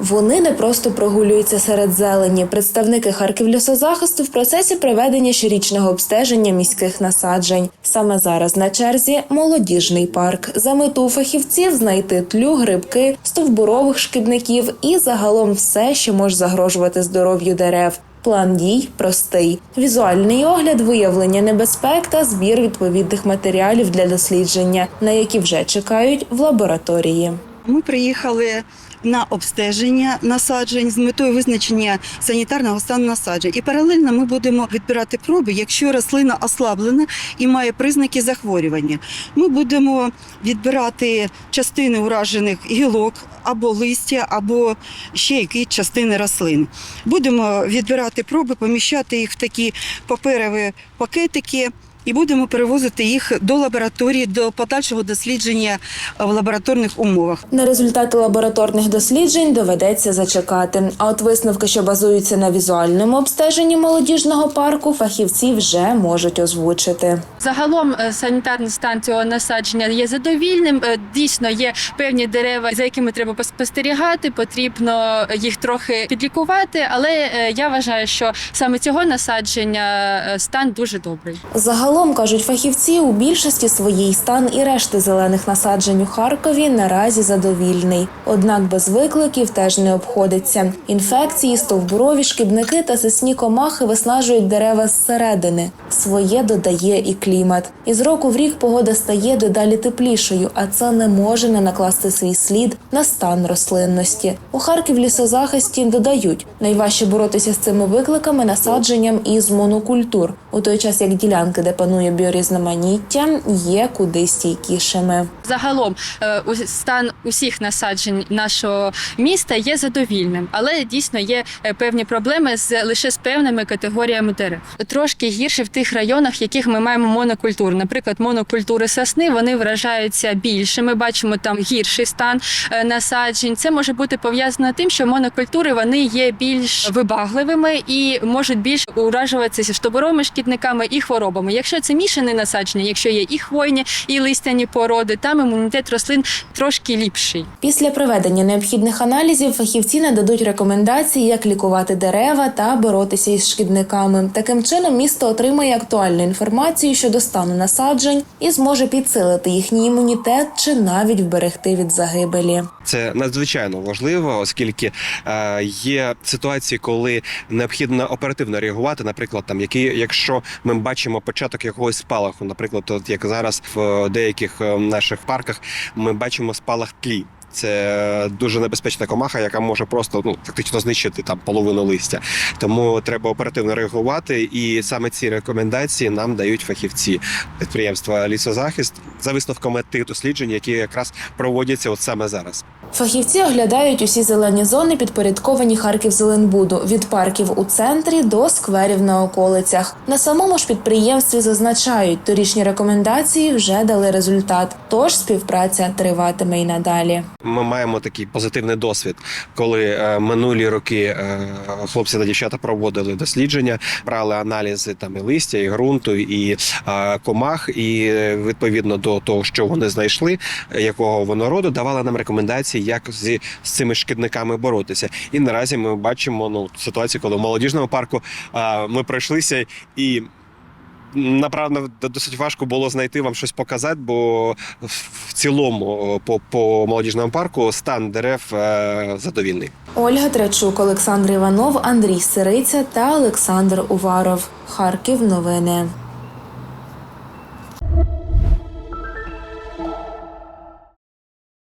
Вони не просто прогулюються серед зелені. Представники Харківлісозахисту в процесі проведення щорічного обстеження міських насаджень. Саме зараз на черзі молодіжний парк. За мету фахівців знайти тлю, грибки, стовбурових шкідників і загалом все, що може загрожувати здоров'ю дерев. План дій простий: візуальний огляд, виявлення небезпек та збір відповідних матеріалів для дослідження, на які вже чекають в лабораторії. Ми приїхали на обстеження насаджень з метою визначення санітарного стану насаджень. І паралельно ми будемо відбирати проби, якщо рослина ослаблена і має признаки захворювання. Ми будемо відбирати частини уражених гілок або листя, або ще які частини рослин. Будемо відбирати проби, поміщати їх в такі паперові пакетики. І будемо перевозити їх до лабораторії до подальшого дослідження в лабораторних умовах. На результати лабораторних досліджень доведеться зачекати. А от висновки, що базуються на візуальному обстеженні молодіжного парку, фахівці вже можуть озвучити. Загалом е, санітарний стан цього насадження є задовільним. Е, Дійсно, є певні дерева, за якими треба поспостерігати. Потрібно їх трохи підлікувати. Але е, я вважаю, що саме цього насадження е, стан дуже добрий. Загалом кажуть фахівці, у більшості своїй стан і решти зелених насаджень у Харкові наразі задовільний. Однак без викликів теж не обходиться. Інфекції, стовбурові шкідники та сисні комахи виснажують дерева зсередини. Своє додає і клімат. Із року в рік погода стає дедалі теплішою, а це не може не накласти свій слід на стан рослинності. У Харків лісозахисті додають найважче боротися з цими викликами насадженням із монокультур, у той час як ділянки, де панує біорізноманіття, є куди стійкішими. Загалом е, стан усіх насаджень нашого міста є задовільним, але дійсно є е, певні проблеми з лише з певними категоріями дерев. Трошки гірше в тих районах, в яких ми маємо монокультуру. Наприклад, монокультури сосни вони вражаються більше. Ми бачимо там гірший стан е, насаджень. Це може бути пов'язано тим, що монокультури вони є більш вибагливими і можуть більш уражуватися штоборовими шкідниками і хворобами. Якщо це мішане насадження, якщо є і хвойні, і листяні породи, там імунітет рослин трошки ліпший. Після проведення необхідних аналізів фахівці нададуть рекомендації, як лікувати дерева та боротися із шкідниками. Таким чином, місто отримає актуальну інформацію щодо стану насаджень і зможе підсилити їхній імунітет чи навіть вберегти від загибелі. Це надзвичайно важливо, оскільки е, є ситуації, коли необхідно оперативно реагувати. Наприклад, там які, якщо ми бачимо початок якогось спалаху, наприклад, от як зараз в деяких е, наших парках ми бачимо спалах тлі. Це дуже небезпечна комаха, яка може просто ну фактично знищити там половину листя. Тому треба оперативно реагувати. І саме ці рекомендації нам дають фахівці підприємства Лісозахист за висновками тих досліджень, які якраз проводяться от саме зараз. Фахівці оглядають усі зелені зони, підпорядковані Харків-Зеленбуду від парків у центрі до скверів на околицях. На самому ж підприємстві зазначають, торічні рекомендації вже дали результат. Тож співпраця триватиме й надалі. Ми маємо такий позитивний досвід, коли е, минулі роки е, хлопці та дівчата проводили дослідження, брали аналізи там і листя, і ґрунту, і е, комах, і відповідно до того, що вони знайшли, якого воно роду, давали нам рекомендації, як зі з цими шкідниками боротися. І наразі ми бачимо ну ситуацію, коли в молодіжному парку е, ми пройшлися і. Направду досить важко було знайти вам щось показати, бо в цілому по, по молодіжному парку стан дерев е, задовільний. Ольга Трачук, Олександр Іванов, Андрій Сириця та Олександр Уваров. Харків. Новини.